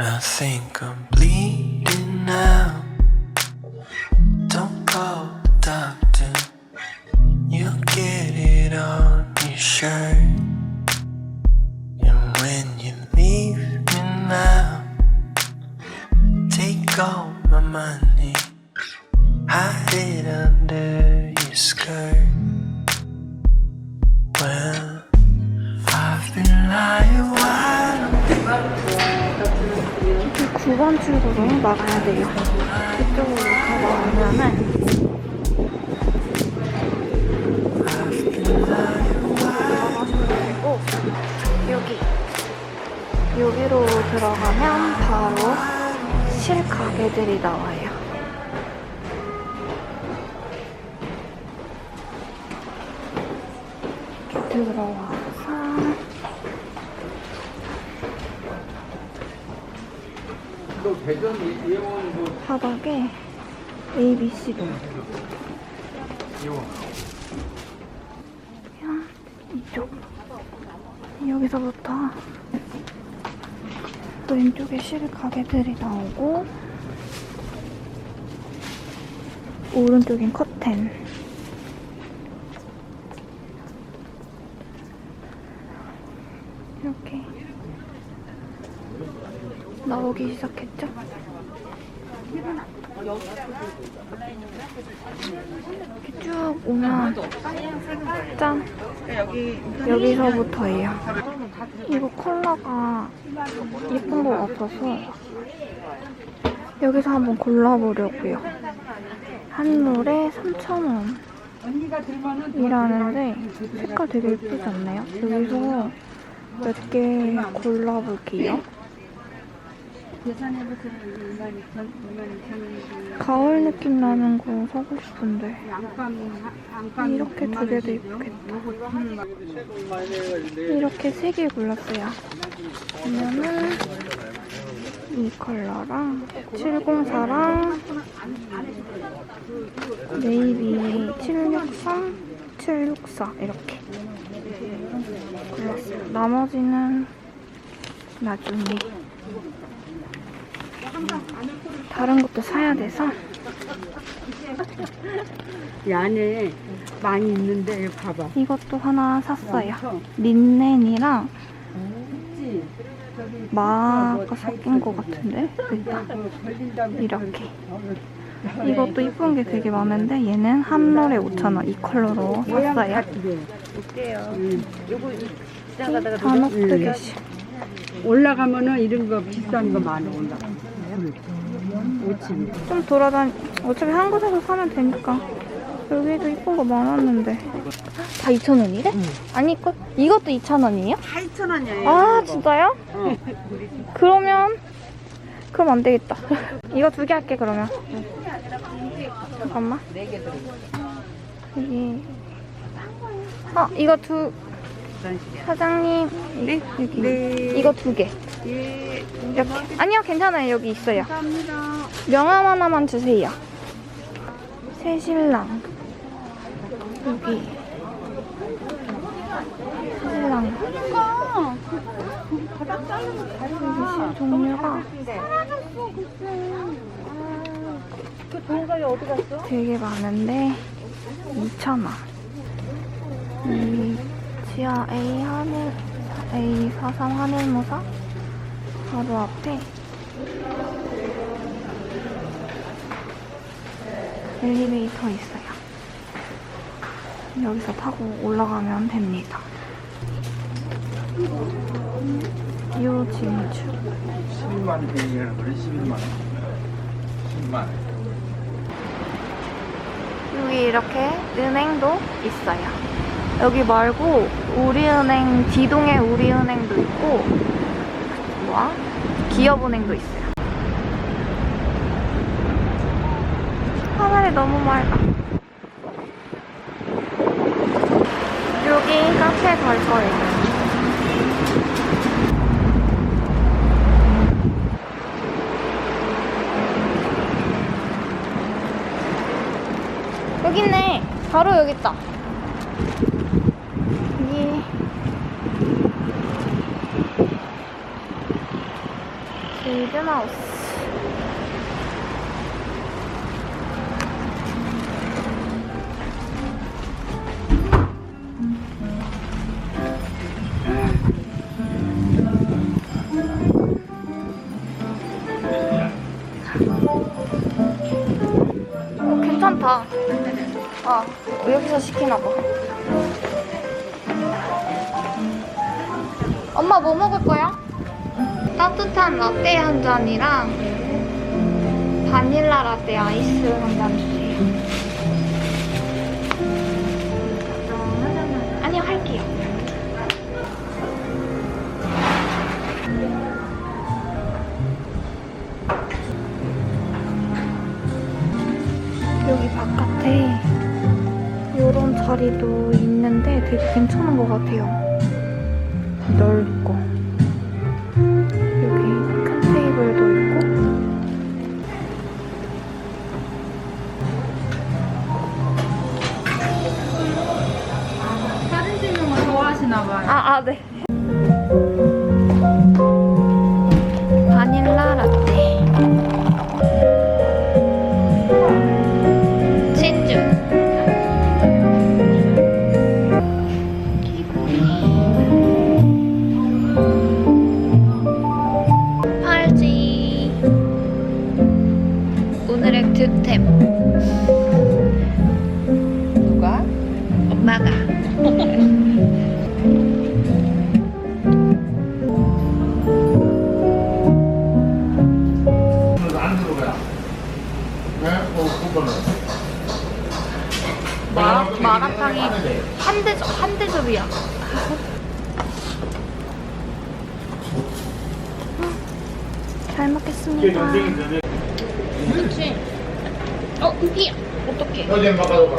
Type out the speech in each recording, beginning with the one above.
I think I'm bleeding now. Don't call the doctor. You'll get it on your shirt. And when you leave me now, take all my money, hide it under 9번 출구로 나가야 돼요. 이쪽으로 가보면은 그리고 여기 여기로 들어가면 바로 실 가게들이 나와요. 이렇게 들어와서 바닥에 A, B, C도 이쪽. 여기서부터 왼쪽에 실 가게들이 나오고 오른쪽엔 커튼 이렇게 나오기 시작했죠? 이렇게 쭉 오면 짠 여기서부터예요 이거 컬러가 예쁜 것 같아서 여기서 한번 골라보려고요 한 롤에 3,000원 이라는데 색깔 되게 예쁘지 않나요? 여기서 몇 개 골라볼게요 가을 느낌 나는 거 사고 싶은데. 이렇게 두 개도 예쁘겠다. 이렇게 세 개 골랐어요. 그러면은 이 컬러랑 704랑 네이비 763, 764 이렇게 골랐어요. 나머지는 나중에 다른 것도 사야 돼서? 이 안에 많이 있는데 여기 봐봐. 이것도 하나 샀어요. 린넨이랑 마가 섞인 것 같은데? 일단 그 걸린다고 이렇게. 이것도 이쁜 게 되게 많은데 얘는 한 롤에 5,000원 이 컬러로 샀어요. 응. 단옥 뜨개실 올라가면은 이런 거 비싼 거 많이 올라가. 오치. 좀 돌아다니 어차피 한 곳에서 사면 되니까 여기도 이쁜 거 많았는데 다 2,000원이래? 아니 이거, 이것도 2,000원이에요? 다 2,000원이야. 아 진짜요? 그러면 그럼 안 되겠다. 이거 두 개 할게 그러면. 잠깐만. 여기. 아 이거 두 사장님 네? 여기 네. 이거 두 개. 예. 이렇게. 아니요 괜찮아요 여기 있어요. 감사합니다. 명함 하나만 주세요. 새신랑 여기 새신랑 여기 실 종류가 되게 많은데 2,000원 이 지하 A 하늘 A43 하늘모사 바로 앞에 엘리베이터 있어요. 여기서 타고 올라가면 됩니다. 요진주 12만 원 대기를 그래 11만 원. 10만 원. 여기 이렇게 은행도 있어요. 여기 말고 우리은행 D동에 우리은행도 있고 뭐야? 기업은행도 있어요. 하늘이 너무 맑아. 여기 카페 갈 거예요. 여기 있네. 바로 여기 있다. 리드마우스. 어, 괜찮다. 아, 여기서 시키나 봐. 따뜻한 라떼 한 잔이랑 바닐라 라떼 아이스 한 잔 주세요. 아니요, 할게요. 여기 바깥에 이런 자리도 있는데 되게 괜찮은 것 같아요. 넓고 잘 먹겠습니다. 그렇지. 어, 여기야. 어떡해. 여기는 바꿔줘봐.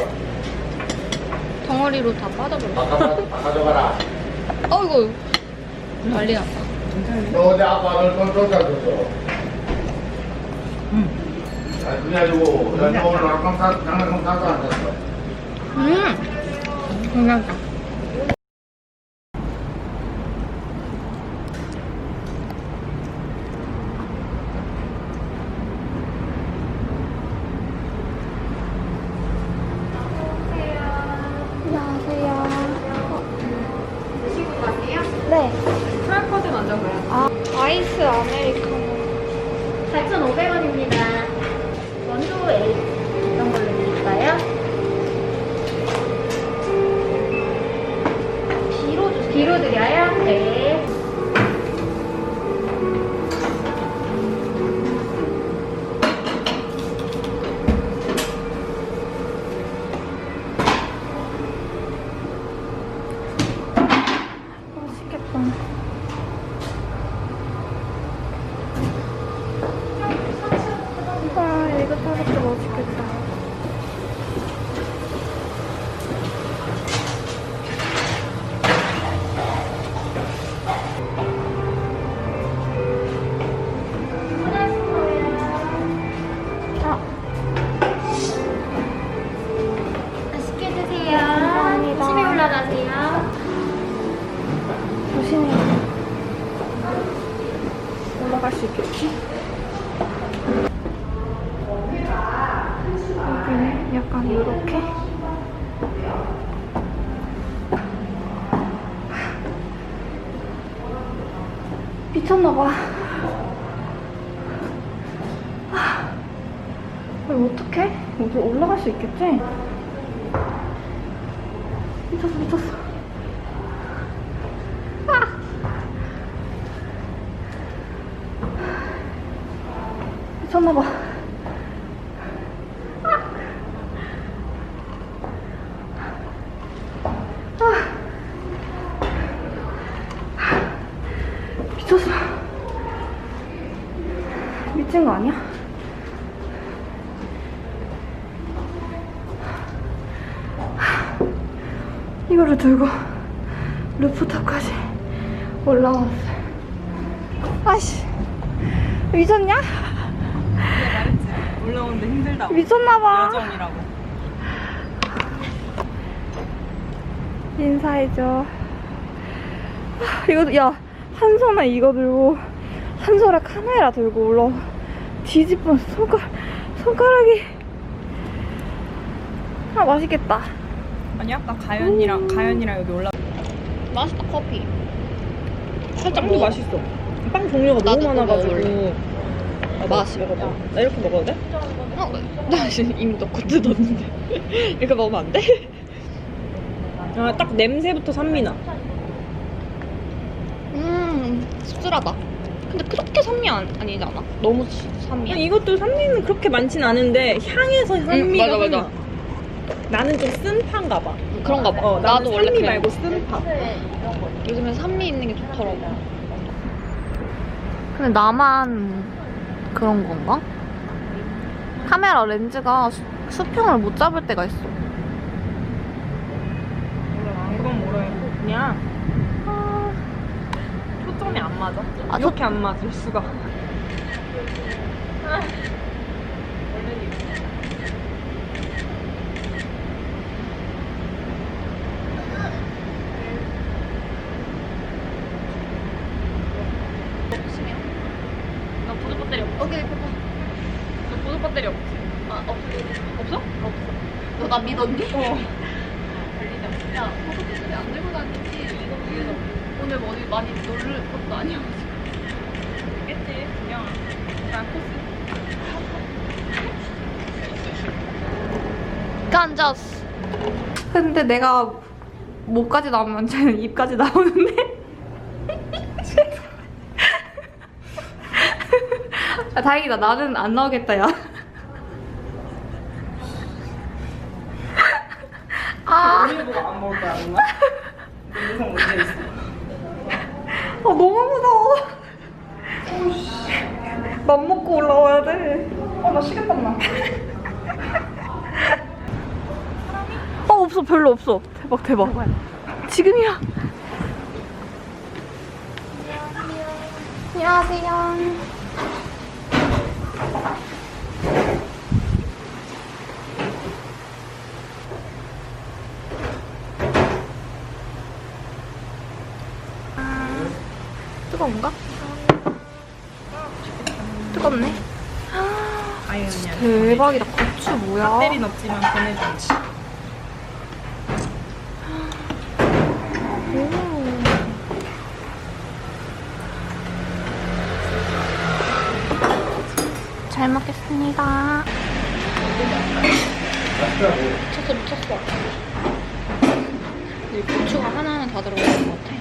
덩어리로 다 빠져버려. 바꿔줘봐라. 어이구. 난리 났다. 너 어제 아빠를. 응. 아, 아니고, 너 오늘 아빠 사, 장난감 사서 안 샀어. 음. 괜찮다. 미쳤나봐. 이거 어떡해? 여기 올라갈 수 있겠지? 미쳤어, 미쳤어. 미쳤나봐. 미쳤어. 미친 거 아니야? 이거를 들고 루프탑까지 올라왔어요. 아씨, 미쳤냐? 올라오는데 힘들다고. 미쳤나봐. 여정이라고. 인사해줘. 하, 이거, 야, 한 손에 이거 들고, 한 손에 카메라 들고 올라 뒤집은 손가락 손가락이 아 맛있겠다 아니 아까 가연이랑 가연이랑 여기 올라. 맛있다 커피 살짝 빵도 먹어. 맛있어. 빵 종류가 나도 너무 그거 많아가지고. 먹을래. 아, 맛있어. 먹어봐. 나 이렇게 먹어도 돼? 어, 나 지금 이미 넣고 뜯었는데 이렇게 먹으면 안 돼? 아, 딱 냄새부터 산미나. 음 씁쓸하다 근데 그렇게 산미 안, 아니잖아 너무 시- 산미야? 아니, 이것도 산미는 그렇게 많진 않은데 향에서 산미가 맞아, 맞아. 나. 나는 좀 쓴 파인가 봐. 그런가 봐 어, 나는 나도 원래 산미 그냥 말고 쓴 파. 요즘엔 산미 있는 게 좋더라고. 근데 나만 그런 건가? 카메라 렌즈가 수, 수평을 못 잡을 때가 있어. 그건 모르겠고 그냥 아, 초점이 안 맞아. 아, 이렇게 안 맞을 수가. 나 보조 배터리 없어. 오케이, 너 보조 배터리 없지? 아, 없어. 없어? 없어. 너 나 믿었니? 어. 야, 포토캐스트 안 들고 다니지. 오늘 뭐 어디 많이 놀을 것도 아니야. 있겠지, 그냥. 난 코스. 깐졌어. 근데 내가 목까지 나오면 쟤는 입까지 나오는데? 아, 다행이다. 나는 안 나오겠다, 야. 아, 우리 보고 안 먹을 거야, 엄마? 영상 문제 있어. 아 너무 무서워. 맘 먹고 올라와야 돼. 어, 나 식은땀 나. 어, 없어. 별로 없어. 대박, 대박. 지금이야. 안녕하세요. 뜨거운가? 뜨겁네. 그냥. 대박이다. 고추 뭐야? 때린 없지만 보내주지. 잘 먹겠습니다. 미쳤어, 미쳤어. 이 고추가 하나하나 다 들어가는 것 같아.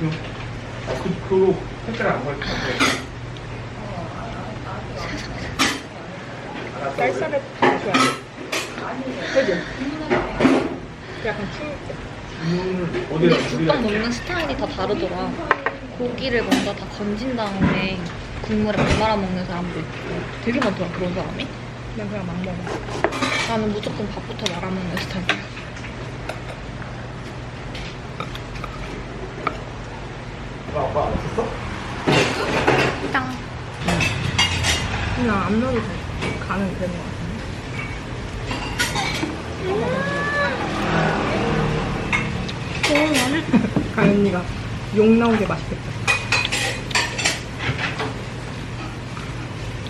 그, 그거 색깔 안 보일 텐데. 쌀쌀해. 그지? 약간 추울 어디다 국밥 먹는 스타일이 다 다르더라. 고기를 먼저 다 건진 다음에 국물에 밥 말아 먹는 사람도 있고 되게 많더라, 그런 사람이. 난 그냥 막 먹어. 나는 무조건 밥부터 말아 먹는 스타일이야. 아빠 안 줬어? 짱. 그냥 안 넣어도 돼. 간은 되는 것 같은데. 가연이가 욕 나오게 맛있겠다.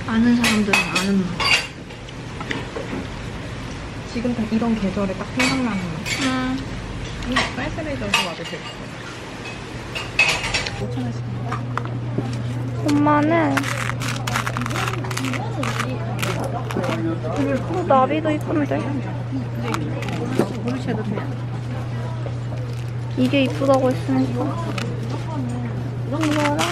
아는 사람들은 아는 맛. 지금 딱 이런 계절에 딱 생각나는 맛. 음. 그냥 쌀쌀해져서 와도 돼. 엄마는 어, 나비도 이쁜데? 이게 이쁘다고 했으니까. 이거랑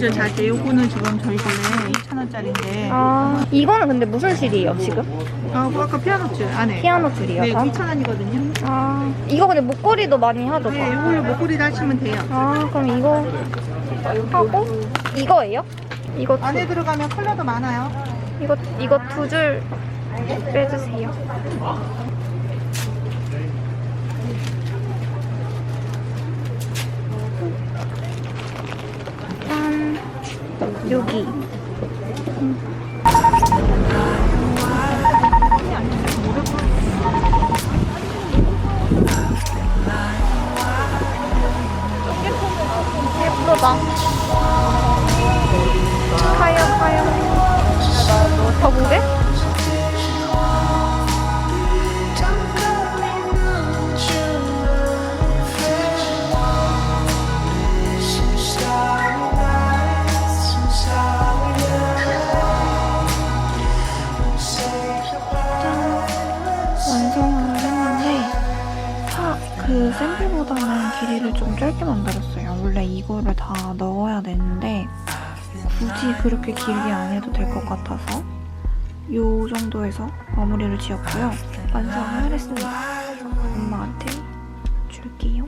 이쁘죠 자재 요거는 지금 저희 걸래 2,000원짜리인데 아 이거는 근데 무슨 실이에요 지금? 아 그거 아까 피아노 줄 안에 피아노 네 줄이어서? 2,000원이거든요 아 이거 근데 목걸이도 많이 하죠? 네 이걸로 목걸이를 하시면 돼요 아 그럼 이거 하고 이거예요? 이거 두, 안에 들어가면 컬러도 많아요 이거 이거 두 줄 빼주세요. 여기. 예 그 샘플보다는 길이를 좀 짧게 만들었어요. 원래 이거를 다 넣어야 되는데 굳이 그렇게 길게 안 해도 될 것 같아서 요 정도에서 마무리를 지었고요. 완성을 했습니다. 엄마한테 줄게요.